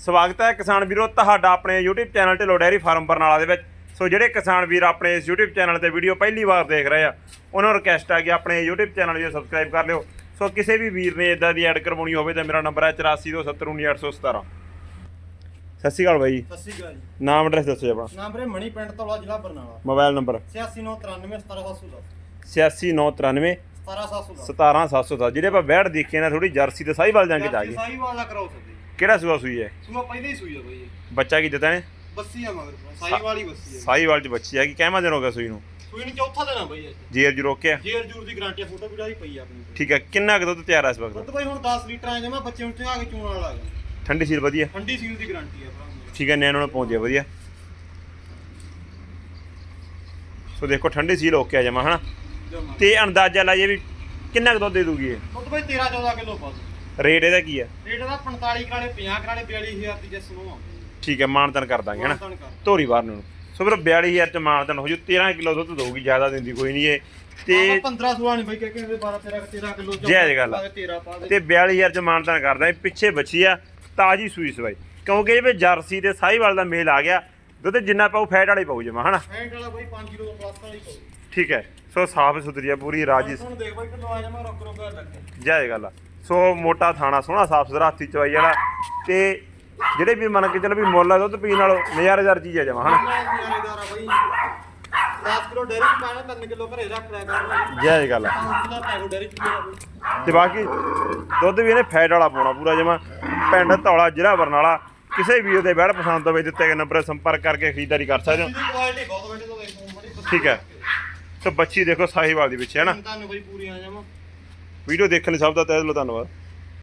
ਸਵਾਗਤ ਹੈ ਕਿਸਾਨ ਵੀਰੋ ਤੁਹਾਡਾ ਆਪਣੇ YouTube channel Dhillon dairy farm Barnala ਦੇ ਵਿੱਚ। ਸੋ ਜਿਹੜੇ ਕਿਸਾਨ ਵੀਰ ਆਪਣੇ ਇਸ YouTube ਚੈਨਲ ਤੇ ਵੀਡੀਓ ਪਹਿਲੀ ਵਾਰ ਦੇਖ ਰਹੇ ਆ ਉਹਨਾਂ ਨੂੰ ਰਿਕਵੈਸਟ ਆ ਕਿ ਆਪਣੇ YouTube ਚੈਨਲ ਨੂੰ ਸਬਸਕ੍ਰਾਈਬ ਕਰ ਲਿਓ। ਸੋ ਕਿਸੇ ਵੀ ਵੀਰ ਨੇ ਇਦਾਂ ਦੀ ਐਡ ਕਰਵਾਉਣੀ ਹੋਵੇ ਤਾਂ ਮੇਰਾ ਨੰਬਰ ਹੈ 8427191817 ਸਤਿ ਸ਼੍ਰੀ ਅਕਾਲ ਬਾਈ। ਸਤਿ ਸ਼੍ਰੀ ਅਕਾਲ ਜੀ। ਨਾਮ ਐਡਰੈਸ ਦੱਸੋ ਜੀ ਆਪਣਾ। ਨਾਮ ਵੀਰੇ ਮਣੀ ਪਿੰਡ ਤੋਲਾ ਜ਼ਿਲ੍ਹਾ ਬਰਨਾਲਾ। ਮੋਬਾਈਲ ਨੰਬਰ 8693 8693 17710 17710 ਜਿਹੜੇ ਆਪਾਂ ਬੈੜ ਦੇਖੇ ਨਾ ਥੋੜੀ ਜਰਸੀ ਤੇ ਸਾਈਵਾਲ ਜਾ ਗਏ। ਸਾਈ ਵਾਲਾ ਕਰਾਓ ਸਭੀ ਕਿਹੜਾ ਸੂਆ ਸੂਈ ਹੈ? ਸੁਮਾ ਪਹਿਲੇ ਹੀ ਸੂਈ ਆ ਬਈ ਇਹ। ਬੱਚਾ ਕੀ ਦਿੱਤਾ ਨੇ ਬੱਸੀ ਆ ਮਗਰ ਸਾਈ ਵਾਲੀ ਬੱਸੀ ਆ। ਸਾਈਵਾਲ ਚ ਬੱਚੀ ਹੈ ਕਿ ਕਹਿਮਾ ਦਿਨ ਹੋ ਗਿਆ ਸੂਈ ਨੂੰ? ਸੂਈ ਨੂੰ ਚੌਥਾ ਦੇਣਾ ਬਈ ਅੱਜ। ਜੇਰ ਜੀ ਰੋਕਿਆ? ਜੇਰ ਜੂਰ ਦੀ ਗਾਰੰਟੀ ਫੋਟੋ ਵੀਡੀਓ ਹੀ ਪਈ ਆ ਆਪਣੀ ਕੋਲ। ਠੀਕ ਹੈ ਕਿੰਨਾ ਕੁ ਦੁੱਧ ਤਿਆਰ ਹੈ ਇਸ ਵਕਤ? ਦੁੱਧ ਬਈ ਹੁਣ 10 ਲੀਟਰ ਆ ਜਮਾ ਬੱਚੇ ਨੂੰ ਚਗਾ ਕੇ ਚੂਣ ਵਾਲਾ ਆ। ਗਿਆ ਠੰਡੀ ਸੀਲ ਵਧੀਆ? ਠੰਡੀ ਸੀਲ ਦੀ ਗਾਰੰਟੀ ਆ ਭਰਾ ਮੇਰਾ। ਠੀਕ ਹੈ ਨੈਣੋ ਨਾਲ ਪਹੁੰਚ ਗਿਆ ਵਧੀਆ। ਸੋ ਦੇਖੋ ਠੰਡੀ ਸੀਲ ਓਕੇ ਆ ਜਮਾ ਹਨਾ? ਜਮਾਂ। ਤੇ ਅੰਦਾਜ਼ਾ ਲਾਈਏ ਵੀ ਕਿੰਨਾ ਕੁ ਦੁੱਧ ਦੇ ਦੂਗੀ ਇਹ? ਦੁੱਧ ਬਈ 13 14 ਕਿਲੋ ਬਸ ਰੇਟ ਇਹਦਾ ਕੀ ਹੈ ਰੇਟ ਦਾ 45 ਕਰਾਲੇ 50 ਕਰਾਲੇ 42000 ਦੀ ਜਸ ਨੂੰ ਠੀਕ ਹੈ ਮਾਨਤਨ ਕਰ ਦਾਂਗੇ ਹਨਾ? ਮਾਨਤਾਨ ਕਰ। ਧੋਰੀ ਬਾਹਰ ਨੂੰ। ਸੋ ਫਿਰ 42000 ਚ ਮਾਨਤਨ ਹੋ ਜੂ 13 ਕਿਲੋ ਦੁੱਧ ਦਊਗੀ ਜ਼ਿਆਦਾ ਦਿੰਦੀ ਕੋਈ ਨਹੀਂ ਇਹ। ਤੇ ਤੇ 15 16 ਨਹੀਂ ਬਈ ਕਿ ਕਿ 12 13 13 ਕਿਲੋ ਜਾਇਜ਼ ਗੱਲ ਆ। 13 ਪਾ ਦੇ। ਤੇ 42000 ਚ ਮਾਨਤਨ ਕਰਦਾ ਇਹ ਪਿੱਛੇ ਬੱਚੀ ਆ ਤਾਜੀ ਸੂਈ ਸਵਾਈ। ਕਿਉਂਕਿ ਇਹ ਵਿੱਚ ਜਰਸੀ ਤੇ ਸਾਹੀਵਾਲ ਦਾ ਮੇਲ ਆ ਗਿਆ ਦੁੱਧ ਜਿੰਨਾ ਪਾਉ ਫੈਟ ਵਾਲੀ ਪਾਉ ਜਮਾ ਹਨਾ? ਹੈਂਡ ਵਾਲਾ ਬਈ 5 ਕਿਲੋ ਪਲੱਸ ਵਾਲੀ ਪਾਉ ਠੀਕ ਹੈ ਸੋ ਸਾਫ਼ ਸੁਥਰੀ ਆ ਪੂਰੀ ਰਾਜੀ ਹੁਣ ਦੇਖ ਬਈ ਕਿਲੋ ਆ ਜਾਵਾਂ ਰੁਕ ਰੁਕ ਲੱਗੇ ਜਾਇਜ਼ ਗੱਲ ਆ। ਸੋ ਮੋਟਾ ਥਾਣਾ ਸੋਹਣਾ ਸਾਫ਼ ਸੁਥਰਾ ਹੱਥੀ ਚਵਾਈ ਵਾਲਾ। ਤੇ ਜਿਹੜੇ ਵੀ ਮੰਨ ਕੇ ਚੱਲ ਵੀ ਮੁੱਲ ਆ ਦੁੱਧ ਪੀਣ ਨਾਲੋਂ ਨਜ਼ਾਰੇਦਾਰ ਚੀਜ਼ ਆ ਜਮਾ ਹਨਾ? ਨਿਆਰੇਦਾਰਾ ਬਈ। 10 ਕਿਲੋ ਡੇਰੀ ਚ ਪਾਣਾ 3 ਕਿਲੋ ਘਰੇ ਰੱਖ ਲਿਆ ਕਰ। ਜਾਇਜ਼ ਗੱਲ ਆ। 5 ਕਿਲੋ ਪੈਗੋ ਡੇਰੀ ਚ ਪੀਣਾ ਬਈ। ਤੇ ਬਾਕੀ ਦੁੱਧ ਵੀ ਇਹਨੇ ਫੈਟ ਵਾਲਾ ਪਾਉਣਾ ਪੂਰਾ ਜਮਾ। ਪਿੰਡ ਧੌਲਾ ਜ਼ਿਲ੍ਹਾ ਬਰਨਾਲਾ। ਕਿਸੇ ਵੀ ਉਹਦੇ ਬੈੜ ਪਸੰਦ ਹੋਵੇ ਦਿੱਤੇ ਗਏ ਨੰਬਰ 'ਤੇ ਸੰਪਰਕ ਕਰਕੇ ਖਰੀਦਦਾਰੀ ਕਰ ਸਕਦੇ ਹੋ। ਇਹਦੀ ਕੁਆਲਿਟੀ ਬਹੁਤ ਵੱਡੀ ਤੋਂ ਦੇਖੋ ਬੜੀ ਠੀਕ ਹੈ। ਸੋ ਬੱਚੀ ਦੇਖੋ ਸਾਹੀਵਾਲ ਦੀ ਵਿੱਚ ਹੈ ਨਾ? ਤੁਹਾਨੂੰ ਬਈ ਪੂਰੀ ਆ ਜਾਵਾਂ। ਵੀਡੀਓ ਦੇਖਣ ਲਈ ਸਭ ਦਾ ਤਹਿ ਦਿਲੋਂ ਧੰਨਵਾਦ।